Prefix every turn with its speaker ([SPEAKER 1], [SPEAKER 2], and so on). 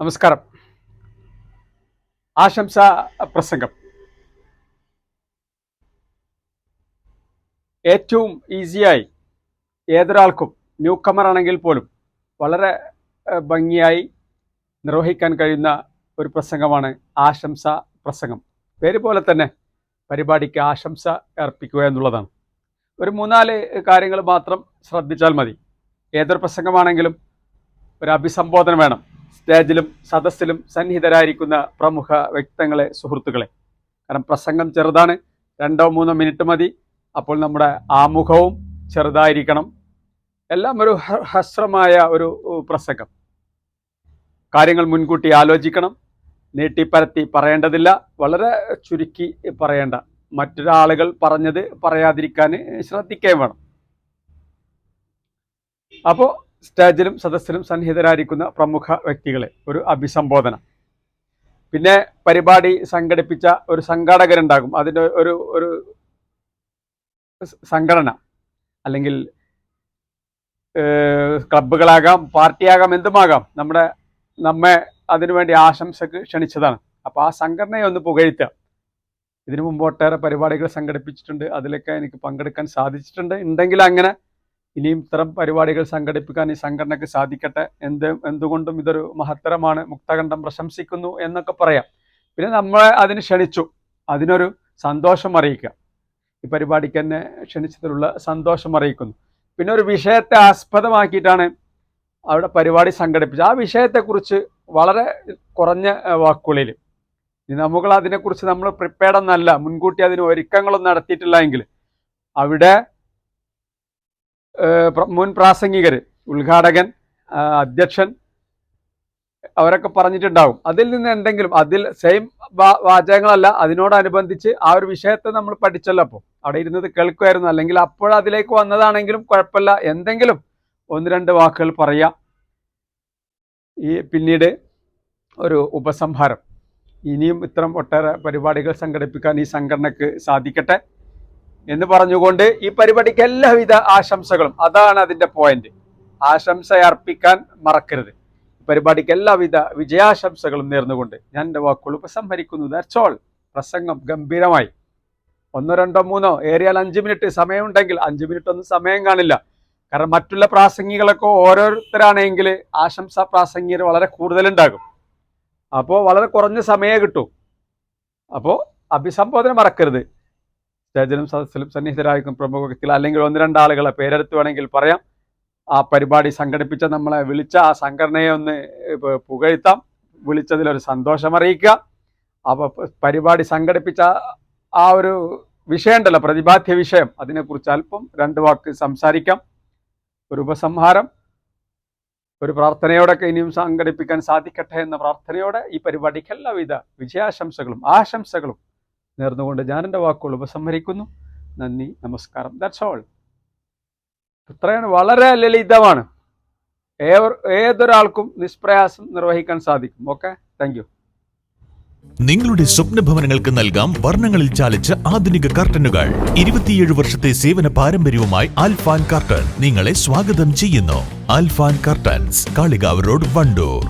[SPEAKER 1] നമസ്കാരം. ആശംസ പ്രസംഗം. ഏറ്റവും ഈസിയായി ഏതൊരാൾക്കും ന്യൂ കമർ ആണെങ്കിൽ പോലും വളരെ ഭംഗിയായി നിർവഹിക്കാൻ കഴിയുന്ന ഒരു പ്രസംഗമാണ് ആശംസ പ്രസംഗം. പേര് പോലെ തന്നെ പരിപാടിക്ക് ആശംസ അർപ്പിക്കുക എന്നുള്ളതാണ്. ഒരു മൂന്നാൽ കാര്യങ്ങൾ മാത്രം ശ്രദ്ധിച്ചാൽ മതി. ഏതൊരു പ്രസംഗമാണെങ്കിലും ഒരു അഭിസംബോധന വേണം. സ്റ്റേജിലും സദസ്സിലും സന്നിഹിതരായിരിക്കുന്ന പ്രമുഖ വ്യക്തങ്ങളെ സുഹൃത്തുക്കളെ. കാരണം പ്രസംഗം ചെറുതാണ് രണ്ടോ മൂന്നോ മിനിറ്റ് മതി. അപ്പോൾ നമ്മുടെ ആമുഖവും ചെറുതായിരിക്കണം. എല്ലാം ഒരു ഹസ്രമായ ഒരു പ്രസംഗം. കാര്യങ്ങൾ മുൻകൂട്ടി ആലോചിക്കണം. നീട്ടിപ്പരത്തി പറയേണ്ടതില്ല. വളരെ ചുരുക്കി പറയേണ്ട. മറ്റൊരാളുകൾ പറഞ്ഞത് പറയാതിരിക്കാൻ ശ്രദ്ധിക്കുകയും വേണം. അപ്പോൾ സ്റ്റേജിലും സദസ്സിലും സന്നിഹിതരായിരിക്കുന്ന പ്രമുഖ വ്യക്തികളെ ഒരു അഭിസംബോധന. പിന്നെ പരിപാടി സംഘടിപ്പിച്ച ഒരു സംഘാടകരുണ്ടാകും. അതിന്റെ ഒരു ഒരു സംഘടന. അല്ലെങ്കിൽ ക്ലബുകളാകാം പാർട്ടിയാകാം എന്തുമാകാം. നമ്മുടെ നമ്മെ അതിനുവേണ്ടി ആശംസക്ക് ക്ഷണിച്ചതാണ്. അപ്പോൾ ആ സംഘടനയെ ഒന്ന് പുകഴ്ത്തുക. ഇതിനു മുമ്പ് ഒട്ടേറെ പരിപാടികൾ സംഘടിപ്പിച്ചിട്ടുണ്ട്. അതിലൊക്കെ എനിക്ക് പങ്കെടുക്കാൻ സാധിച്ചിട്ടുണ്ട്. ഉണ്ടെങ്കിൽ അങ്ങനെ ഇനിയും ഇത്തരം പരിപാടികൾ സംഘടിപ്പിക്കാൻ ഈ സംഘടനയ്ക്ക് സാധിക്കട്ടെ. എന്ത് എന്തുകൊണ്ടും ഇതൊരു മഹത്തരമാണ്. മുക്തകണ്ഠം പ്രശംസിക്കുന്നു എന്നൊക്കെ പറയാം. പിന്നെ നമ്മളെ അതിന് ക്ഷണിച്ചു. അതിനൊരു സന്തോഷം അറിയിക്കുക ഈ പരിപാടിക്ക് തന്നെ ക്ഷണിച്ചതിലുള്ള സന്തോഷം അറിയിക്കുന്നു. പിന്നെ ഒരു വിഷയത്തെ ആസ്പദമാക്കിയിട്ടാണ് അവിടെ പരിപാടി സംഘടിപ്പിച്ചത്. ആ വിഷയത്തെക്കുറിച്ച് വളരെ കുറഞ്ഞ വാക്കുകളിൽ നമ്മൾ അതിനെക്കുറിച്ച് നമ്മൾ പ്രിപ്പയർഡ് ഒന്നല്ല. മുൻകൂട്ടി അതിന് ഒരുക്കങ്ങളൊന്നും നടത്തിയിട്ടില്ല എങ്കിൽ അവിടെ മുൻ പ്രാസംഗികർ ഉദ്ഘാടകൻ അധ്യക്ഷൻ അവരൊക്കെ പറഞ്ഞിട്ടുണ്ടാവും. അതിൽ നിന്ന് എന്തെങ്കിലും അതിൽ സെയിം വാചകങ്ങളല്ല അതിനോടനുബന്ധിച്ച് ആ ഒരു വിഷയത്തെ നമ്മൾ പഠിച്ചല്ലോ അപ്പോൾ അവിടെ ഇരുന്നത് കേൾക്കുമായിരുന്നു. അല്ലെങ്കിൽ അപ്പോൾ അതിലേക്ക് വന്നതാണെങ്കിലും കുഴപ്പമില്ല. എന്തെങ്കിലും ഒന്ന് രണ്ട് വാക്കുകൾ പറയാം. ഈ പിന്നീട് ഒരു ഉപസംഹാരം. ഇനിയും ഇത്തരം ഒട്ടേറെ പരിപാടികൾ സംഘടിപ്പിക്കാൻ ഈ സംഘടനയ്ക്ക് സാധിക്കട്ടെ. എന്ന് പറഞ്ഞുകൊണ്ട് ഈ പരിപാടിക്ക് എല്ലാവിധ ആശംസകളും. അതാണ് അതിന്റെ പോയിന്റ് ആശംസ അർപ്പിക്കാൻ മറക്കരുത്. പരിപാടിക്ക് എല്ലാവിധ വിജയാശംസകളും നേർന്നുകൊണ്ട് ഞാൻ എന്റെ വാക്കുകൾ ഉപസംഹരിക്കുന്നു. ഓൾ പ്രസംഗം ഗംഭീരമായി. ഒന്നോ രണ്ടോ മൂന്നോ ഏറിയാൽ അഞ്ച് മിനിറ്റ് സമയമുണ്ടെങ്കിൽ അഞ്ച് മിനിറ്റ് ഒന്നും സമയം കാണില്ല. കാരണം മറ്റുള്ള പ്രാസംഗികളൊക്കെ ഓരോരുത്തരാണെങ്കിൽ ആശംസ പ്രാസംഗികർ വളരെ കൂടുതലുണ്ടാകും. അപ്പോൾ വളരെ കുറഞ്ഞ സമയമേ കിട്ടൂ. അപ്പോൾ അഭിസംബോധന മറക്കരുത്. സ്റ്റേജിലും സദസ്സിലും സന്നിഹിതരായിരിക്കും പ്രമുഖ വ്യക്തികൾ. അല്ലെങ്കിൽ ഒന്ന് രണ്ടാളുകളെ പേരെടുത്ത് വേണമെങ്കിൽ പറയാം. ആ പരിപാടി സംഘടിപ്പിച്ച നമ്മളെ വിളിച്ച ആ സംഘടനയെ ഒന്ന് പുകഴ്ത്താം. വിളിച്ചതിലൊരു സന്തോഷം അറിയിക്കുക. അപ്പോൾ പരിപാടി സംഘടിപ്പിച്ച ആ ഒരു വിഷയം ഉണ്ടല്ലോ പ്രതിപാദ്യ വിഷയം. അതിനെക്കുറിച്ച് അല്പം രണ്ട് വാക്ക് സംസാരിക്കാം. ഒരു ഉപസംഹാരം. ഒരു പ്രാർത്ഥനയോടൊക്കെ ഇനിയും സംഘടിപ്പിക്കാൻ സാധിക്കട്ടെ എന്ന പ്രാർത്ഥനയോടെ ഈ പരിപാടിക്ക് എല്ലാവിധ വിജയാശംസകളും ആശംസകളും നേർന്നുകൊണ്ട് ഞാൻ എന്റെ വാക്കുകൾ ഉപസംഹരിക്കുന്നു. നന്ദി നമസ്കാരം. ദാറ്റ്സ് ഓൾ ഇത്രയാണ് വളരെ ലളിതമാണ്. ഏതൊരാൾക്കും നിഷ്പ്രയാസം നിർവഹിക്കാൻ സാധിക്കും. ഓക്കെ താങ്ക്
[SPEAKER 2] നിങ്ങളുടെ സ്വപ്ന ഭവനങ്ങൾക്ക് നൽകാം വർണങ്ങളിൽ ചാലിച്ച ആധുനിക കർട്ടനുകൾ. ഇരുപത്തിയേഴ് വർഷത്തെ സേവന പാരമ്പര്യവുമായി ആൽഫാൻ കർട്ടൻ നിങ്ങളെ സ്വാഗതം ചെയ്യുന്നു. Alfan curtains Kalikavu road Wandoor.